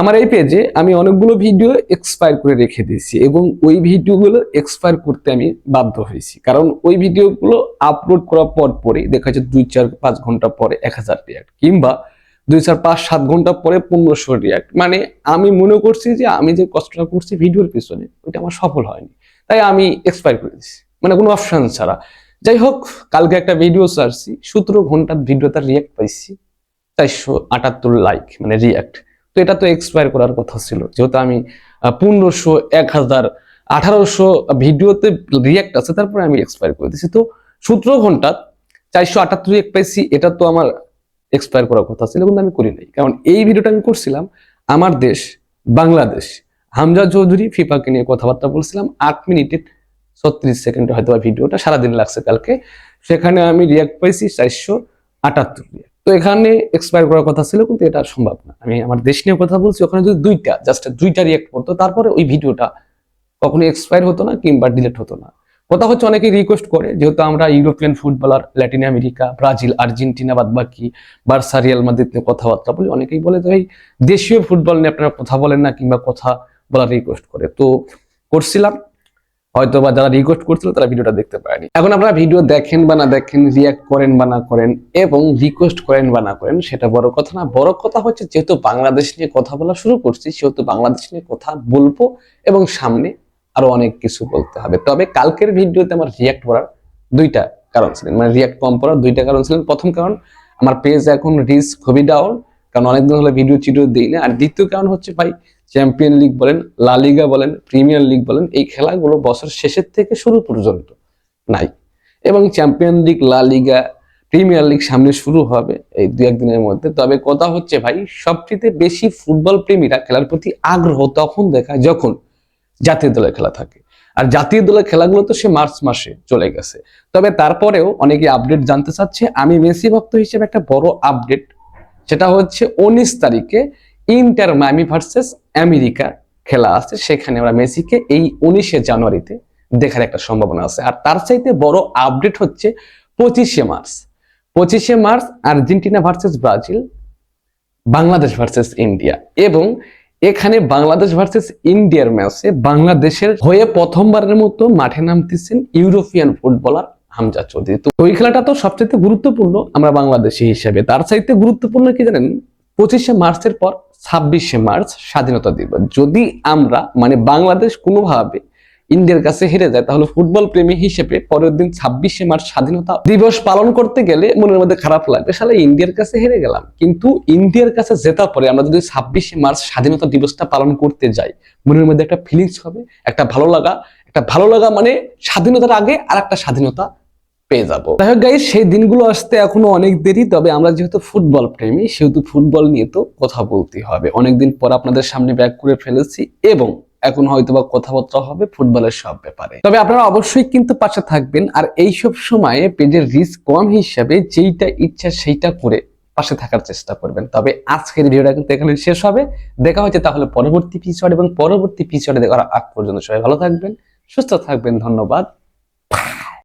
আমার এই পেজে আমি অনেকগুলো ভিডিও এক্সপায়ার করে রেখে দিয়েছি এবং ওই ভিডিওগুলো এক্সপায়ার করতে আমি বাধ্য হয়েছি। কারণ ওই ভিডিওগুলো আপলোড করার পর পরে দেখা যাচ্ছে দুই চার পাঁচ ঘণ্টা পরে এক হাজার রিয়াক্ট কিংবা দুই চার পাঁচ সাত ঘণ্টা পরে পনেরোশো রিয়াক্ট মানে আমি মনে করছি যে আমি যে কষ্টটা করছি ভিডিওর পিছনে, ওইটা আমার সফল হয়নি। তাই আমি এক্সপায়ার করে দিচ্ছি মানে কোনো অপশান ছাড়া। যাই হোক, কালকে একটা ভিডিও ছাড়ছি, সতেরো ঘণ্টার ভিডিও তার রিয়াক্ট পাইছি, চারশো আটাত্তর লাইক মানে রিয়াক্ট তো এটা তো এক্সপায়ার করার কথা ছিল। যেহেতু আমি পনেরোশো এক হাজার আঠারোশো ভিডিওতে রিয়াক্ট আছে, তারপরে আমি এক্সপায়ার করে দিচ্ছি তো সতেরো ঘণ্টা, চারশো আটাত্তর রিয়াক্ট পাইছি, এটা তো আমার এক্সপায়ার করার কথা ছিল, কিন্তু আমি করি নাই। কারণ এই ভিডিওটা আমি করছিলাম আমার দেশ, বাংলাদেশ। হামজা চৌধুরী ফিফাকে নিয়ে কথাবার্তা বলছিলাম, আট মিনিটে ছত্রিশ সেকেন্ডে হয়তো ভিডিওটা সারাদিন লাগছে কালকে। সেখানে আমি রিয়াক্ট পাইছি চারশো আটাত্তর তো এখানে এক্সপায়ার করার কথা ছিল, কিন্তু এটা সম্ভব না। আমি আমার দেশ নিয়ে কথা বলছি, ওখানে যদি দুইটা জাস্ট দুইটা রিয়াক্ট করতো, তারপরে ওই ভিডিওটা কখনো এক্সপায়ার হতো না কিংবা ডিলেট হতো না। কথা হচ্ছে অনেকেই রিকোয়েস্ট করে, যেহেতু আমরা European footballer Latin America Brazil Argentina বাদ বাকি বার্সা রিয়াল মাদ্রিদ নিয়ে কথাবার্তা বলি, অনেকেই বলে যে ভাই দেশীয় ফুটবল নিয়ে আপনারা কথা বলেন না কিংবা কথা বলার রিকোয়েস্ট করে। তো করছিলাম হয়তো বা যারা রিকোয়েস্ট করছিল তারা ভিডিওটা দেখতে পারেনি। এখন আপনারা ভিডিও দেখেন বা না দেখেন রিয়াক্ট করেন বা না করেন, এবং রিকোয়েস্ট করেন বা না করেন, সেটা বড় কথা না। বড় কথা হচ্ছে যেহেতু বাংলাদেশ নিয়ে কথা বলা শুরু করছি, সেহেতু বাংলাদেশ নিয়ে কথা বলব এবং সামনে আরও অনেক কিছু বলতে হবে। তবে কালকের ভিডিওতে আমার রিয়াক্ট করার দুইটা কারণ ছিলেন। মানে রিয়াক্ট কম করার দুইটা কারণ ছিলেন। প্রথম কারণ, আমার পেজ এখন রিচ খুবই ডাউন কারণ অনেকদিন হলে ভিডিও চিডিও দিই না। আর দ্বিতীয় কারণ হচ্ছে ভাই চ্যাম্পিয়ন লিগ বলেন লা লিগা বলেন প্রিমিয়ার লিগ বলেন, এই খেলাগুলো বছর শেষের থেকে শুরু পর্যন্ত নাই। এবং চ্যাম্পিয়ন লিগ লা লিগা প্রিমিয়ার লিগ সামনে শুরু হবে এই দু একদিনের মধ্যে। তবে কথা হচ্ছে ভাই, সবচেয়ে বেশি ফুটবল প্রেমীরা খেলার প্রতি আগ্রহ তখন দেখায় যখন জাতীয় দলের খেলা থাকে। আর জাতীয় দলের খেলাগুলো তো সে মার্চ মাসে চলে গেছে। তবে তারপরেও অনেকে আপডেট জানতে চাচ্ছে, আমি মেসি ভক্ত হিসেবে একটা বড় আপডেট সেটা হচ্ছে উনিশ তারিখে ইন্টার মাইমি ভার্সেস আমেরিকা খেলা আছে। সেখানে আমরা মেসিকে এই উনিশে জানুয়ারিতে দেখার একটা সম্ভাবনা আছে। আর তার চাইতে বড় আপডেট হচ্ছে পঁচিশে মার্চ। পঁচিশে March Argentina versus Brazil, Bangladesh versus India এবং এখানে বাংলাদেশ ভার্সেস ইন্ডিয়ার ম্যাচে বাংলাদেশের হয়ে প্রথমবারের মতো মাঠে নামতেছেন ইউরোপিয়ান ফুটবলার হামজা চৌধুরী। তো ওই খেলাটা তো সবচেয়ে গুরুত্বপূর্ণ আমরা বাংলাদেশি হিসেবে। তার চাইতে গুরুত্বপূর্ণ কি জানেন? পঁচিশে মার্চের পর ছাব্বিশে মার্চ স্বাধীনতা দিবস। যদি আমরা মানে বাংলাদেশ কোনোভাবে ইন্ডিয়ার কাছে হেরে যায়, তাহলে ফুটবল প্রেমী হিসেবে পরের দিন ছাব্বিশে মার্চ স্বাধীনতা দিবস পালন করতে গেলে মনের মধ্যে খারাপ লাগবে সালে ইন্ডিয়ার কাছে হেরে গেলাম। কিন্তু ইন্ডিয়ার কাছে জেতার পরে আমরা যদি ছাব্বিশে মার্চ স্বাধীনতা দিবসটা পালন করতে যাই, মনের মধ্যে একটা ফিলিংস হবে, একটা ভালো লাগা, একটা ভালো লাগা মানে স্বাধীনতার আগে আর একটা স্বাধীনতা পেয়ে যাব। যাই হোক গাইজ সেই দিনগুলো আসতে এখনও অনেক দেরি, তবে আমরা যেহেতু ফুটবল প্রেমী, সেহেতু ফুটবল নিয়ে তো কথা বলতে হবে। অনেকদিন পর আপনাদের সামনে ব্যাক করে ফেলেছি এবং এখন হয়তো বা কথাবার্তা হবে, ফুটবলের সব ব্যাপারে। তবে আপনারা অবশ্যই কিন্তু পাশে থাকবেন, আর এই সব সময়ে পেজের রিস্ক কম হিসাবে যেইটা ইচ্ছা সেইটা করে পাশে থাকার চেষ্টা করবেন। তবে আজকের ভিডিওটা কিন্তু এখানে শেষ হবে। দেখা হচ্ছে তাহলে পরবর্তী পিছড় এবং পরবর্তী পিছড়ে দেখার আগ পর্যন্ত। সবাই ভালো থাকবেন, সুস্থ থাকবেন, ধন্যবাদ।